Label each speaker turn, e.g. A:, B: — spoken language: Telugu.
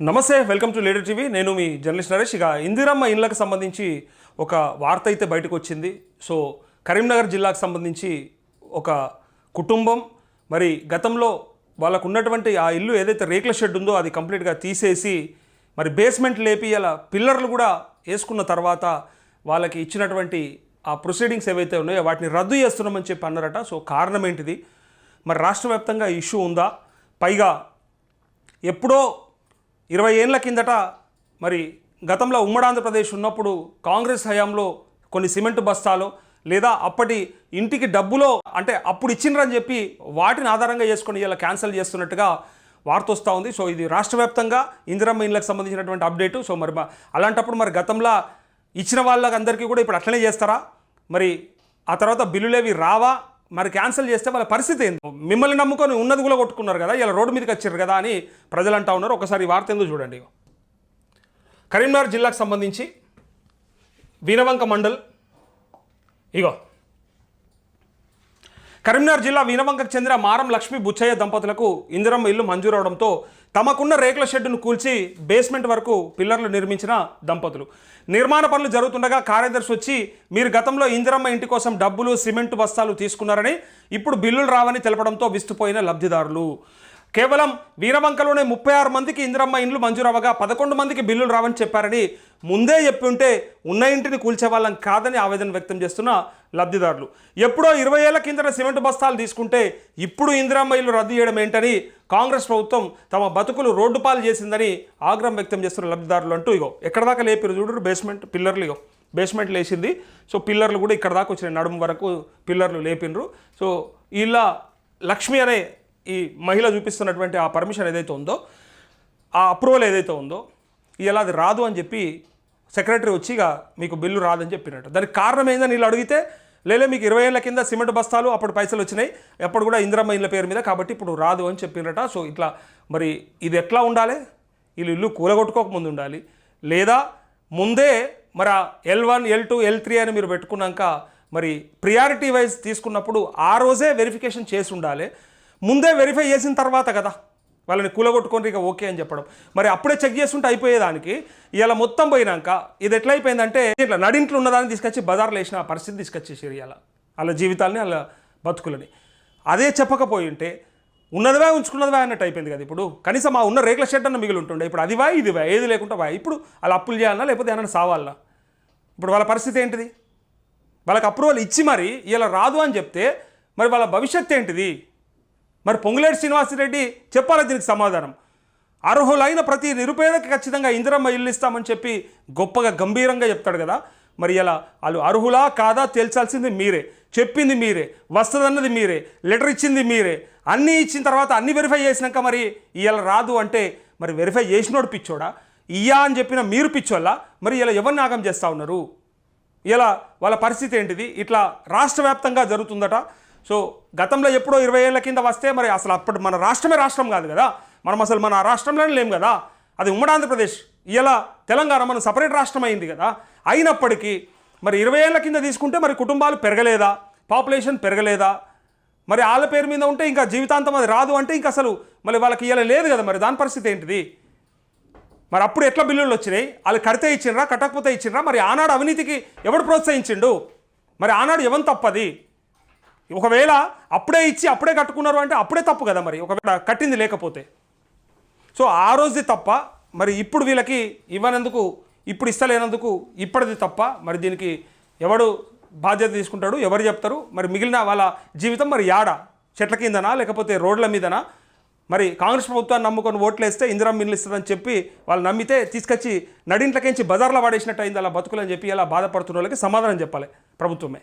A: నమస్తే వెల్కమ్ టు లీడర్ టీవీ. నేను మీ జర్నలిస్ట్ నరేష్. ఇక ఇందిరమ్మ ఇళ్ళకు సంబంధించి ఒక వార్త అయితే బయటకు వచ్చింది. సో కరీంనగర్ జిల్లాకు సంబంధించి ఒక కుటుంబం మరి గతంలో వాళ్ళకు ఉన్నటువంటి ఆ ఇల్లు ఏదైతే రేకుల షెడ్ ఉందో అది కంప్లీట్గా తీసేసి మరి బేస్మెంట్ లేపి అలా పిల్లర్లు కూడా వేసుకున్న తర్వాత వాళ్ళకి ఇచ్చినటువంటి ఆ ప్రొసీడింగ్స్ ఏవైతే ఉన్నాయో వాటిని రద్దు చేస్తున్నామని చెప్పి అన్నారట. సో కారణం ఏంటిది? మరి రాష్ట్ర వ్యాప్తంగా ఇష్యూ ఉందా? పైగా ఎప్పుడో ఇరవై ఏళ్ళ కిందట మరి గతంలో ఉమ్మడి ఆంధ్రప్రదేశ్ ఉన్నప్పుడు కాంగ్రెస్ హయాంలో కొన్ని సిమెంట్ బస్తాలు లేదా అప్పటి ఇంటికి డబ్బులో అంటే అప్పుడు ఇచ్చిండ్రని చెప్పి వాటిని ఆధారంగా చేసుకొని ఇలా క్యాన్సిల్ చేస్తున్నట్టుగా వార్త వస్తూ ఉంది. సో ఇది రాష్ట్ర వ్యాప్తంగా ఇందిరమ్మ ఇండ్లకు సంబంధించినటువంటి అప్డేటు. సో మరి అలాంటప్పుడు మరి గతంలో ఇచ్చిన వాళ్ళకి అందరికీ కూడా ఇప్పుడు అట్లనే చేస్తారా? మరి ఆ తర్వాత బిల్లులేవి రావా? మరి క్యాన్సిల్ చేస్తే వాళ్ళ పరిస్థితి ఏంది? మిమ్మల్ని నమ్ముకొని ఉన్నది కూడా కొట్టుకున్నారు కదా ఇలా రోడ్డు మీదకి వచ్చారు కదా అని ప్రజలు అంటా ఉన్నారు. ఒకసారి వార్త ఎందుకు చూడండి కరీంనగర్ జిల్లాకు సంబంధించి వీనవంక మండల్ ఇగో. కరీంనగర్ జిల్లా వీనవంకకు చెందిన మారం లక్ష్మి బుచ్చయ్య దంపతులకు ఇందిరమ్మ ఇల్లు మంజూరవడంతో తమకున్న రేకుల షెడ్డును కూల్చి బేస్మెంట్ వరకు పిల్లర్లు నిర్మించిన దంపతులు. నిర్మాణ పనులు జరుగుతుండగా కార్యదర్శి వచ్చి మీరు గతంలో ఇందిరమ్మ ఇంటి కోసం డబ్బులు సిమెంట్ బస్తాలు తీసుకున్నారని ఇప్పుడు బిల్లులు రావని తెలపడంతో విస్తుపోయిన లబ్ధిదారులు. కేవలం వీరవంకలోనే ముప్పై ఆరు మందికి ఇందిరమ్మ ఇండ్లు మంజూరవగా పదకొండు మందికి బిల్లులు రావని చెప్పారని ముందే చెప్పి ఉంటే ఉన్న ఇంటిని కూల్చే వాళ్ళం కాదని ఆవేదన వ్యక్తం చేస్తున్న లబ్ధిదారులు. ఎప్పుడో ఇరవై ఏళ్ళ కిందట సిమెంట్ బస్తాలు తీసుకుంటే ఇప్పుడు ఇందిరమ్మ ఇల్లు రద్దు చేయడం ఏంటని కాంగ్రెస్ ప్రభుత్వం తమ బతుకులు రోడ్డు పాలు చేసిందని ఆగ్రహం వ్యక్తం చేస్తున్న లబ్ధిదారులు అంటూ ఇగో ఎక్కడ దాకా లేపారు చూడరు బేస్మెంట్ పిల్లర్లు ఇగో. బేస్మెంట్ లేచింది. సో పిల్లర్లు కూడా ఇక్కడ దాకా వచ్చినాయి. నడుము వరకు పిల్లర్లు లేపినరు సో ఇలా లక్ష్మి అనే ఈ మహిళ చూపిస్తున్నటువంటి ఆ పర్మిషన్ ఏదైతే ఉందో ఆ అప్రూవల్ ఏదైతే ఉందో ఇలా అది రాదు అని చెప్పి సెక్రటరీ వచ్చిగా మీకు బిల్లు రాదని చెప్పినట్టు. దానికి కారణం ఏందని వీళ్ళు అడిగితే లేలే మీకు ఇరవై ఏళ్ళ కింద సిమెంట్ బస్తాలు అప్పుడు పైసలు వచ్చినాయి అప్పుడు కూడా ఇందిరమ్మ ఇళ్ళ పేరు మీద కాబట్టి ఇప్పుడు రాదు అని చెప్పినట. సో ఇట్లా మరి ఇది ఎట్లా ఉండాలి? వీళ్ళు ఇల్లు కూలగొట్టుకోక ముందు ఉండాలి. లేదా ముందే మరి L one L two L three అని మీరు పెట్టుకున్నాక మరి ప్రియారిటీ వైజ్ తీసుకున్నప్పుడు ఆ రోజే వెరిఫికేషన్ చేసి ఉండాలి. ముందే వెరిఫై చేసిన తర్వాత కదా. వాళ్ళని కూలగొట్టుకొని ఇక ఓకే అని చెప్పడం. మరి అప్పుడే చెక్ చేస్తుంటే అయిపోయేదానికి. ఇలా మొత్తం పోయినాక ఇది ఎట్లా అయిపోయిందంటే ఇట్లా నడింట్లో ఉన్నదాన్ని తీసుకొచ్చి బజార్లో వేసిన ఆ పరిస్థితి తీసుకొచ్చేసారు ఇలా వాళ్ళ జీవితాలని వాళ్ళ బతుకులని. అదే చెప్పకపోయి ఉంటే ఉన్నదివా ఉంచుకున్నదివా అన్నట్టు అయిపోయింది కదా ఇప్పుడు. కనీసం మా ఉన్న రేకుల షెడ్ అన్న మిగిలి ఉంటుండే. ఇప్పుడు అదివా ఇదివా ఏది లేకుండా వా. ఇప్పుడు అలా అప్పులు చేయాలన్నా లేకపోతే ఏమైనా సావాలన్నా ఇప్పుడు వాళ్ళ పరిస్థితి ఏంటిది? వాళ్ళకి అప్రూవల్ ఇచ్చి మరి ఇలా రాదు అని చెప్తే మరి వాళ్ళ భవిష్యత్తు ఏంటిది? మరి పొంగులేటి శ్రీనివాసరెడ్డి చెప్పాలి దీనికి సమాధానం? అర్హులైన ప్రతి నిరుపేదకి ఖచ్చితంగా ఇందిరమ్మ ఇల్లు ఇస్తామని చెప్పి గొప్పగా గంభీరంగా చెప్తాడు కదా. మరి ఇలా వాళ్ళు అర్హులా కాదా తేల్చాల్సింది మీరే. చెప్పింది మీరే. వస్తుందన్నది మీరే. లెటర్ ఇచ్చింది మీరే. అన్నీ ఇచ్చిన తర్వాత అన్ని వెరిఫై చేసినాక మరి ఇలా రాదు అంటే మరి వెరిఫై చేసినోడు పిచ్చోడా? ఇయ్యా అని చెప్పిన మీరు పిచ్చోళ్ళ? మరి ఇలా ఎవరిని ఆగం చేస్తూ ఉన్నారు? ఇలా వాళ్ళ పరిస్థితి ఏంటిది? ఇట్లా రాష్ట్ర వ్యాప్తంగా జరుగుతుందట. సో గతంలో ఎప్పుడో ఇరవై ఏళ్ళ కింద వస్తే మరి అసలు అప్పుడు మన రాష్ట్రమే రాష్ట్రం కాదు కదా. మనం అసలు మన రాష్ట్రంలోనే లేము కదా. అది ఉమ్మడి ఆంధ్రప్రదేశ్ ఇలా తెలంగాణ మనం సపరేట్ రాష్ట్రం అయింది కదా. అయినప్పటికీ మరి ఇరవై ఏళ్ళ కింద తీసుకుంటే మరి కుటుంబాలు పెరగలేదా? పాపులేషన్ పెరగలేదా? మరి వాళ్ళ పేరు మీద ఉంటే ఇంకా జీవితాంతం అది రాదు అంటే ఇంకా అసలు మళ్ళీ వాళ్ళకి ఇలా లేదు కదా మరి. దాని పరిస్థితి ఏంటిది? మరి అప్పుడు ఎట్లా బిల్లులు వచ్చినాయి? వాళ్ళు కడితే ఇచ్చిండ్రా కట్టకపోతే ఇచ్చిండ్రా? మరి ఆనాడు అవినీతికి ఎవడు ప్రోత్సహించిండు? మరి ఆనాడు ఎవరు తప్పది? ఒకవేళ అప్పుడే ఇచ్చి అప్పుడే కట్టుకున్నారు అంటే అప్పుడే తప్పు కదా మరి. ఒకవేళ కట్టింది లేకపోతే. సో ఆ రోజుది తప్ప మరి ఇప్పుడు వీళ్ళకి ఇవ్వనందుకు ఇప్పుడు ఇస్తలేనందుకు ఇప్పటిది తప్ప మరి దీనికి ఎవడు బాధ్యత తీసుకుంటాడు ఎవరు చెప్తారు? మరి మిగిలిన వాళ్ళ జీవితం మరి యాడ? చెట్ల కిందనా లేకపోతే రోడ్ల మీదనా? మరి కాంగ్రెస్ ప్రభుత్వాన్ని నమ్ముకొని ఓట్లు వేస్తే ఇందిరా మిల్లు ఇస్తుందని చెప్పి వాళ్ళు నమ్మితే తీసుకొచ్చి నడింట్లకించి బజార్లో పడేసినట్టు అయింది అలా బతుకులని చెప్పి అలా బాధపడుతున్న వాళ్ళకి సమాధానం చెప్పాలి ప్రభుత్వమే.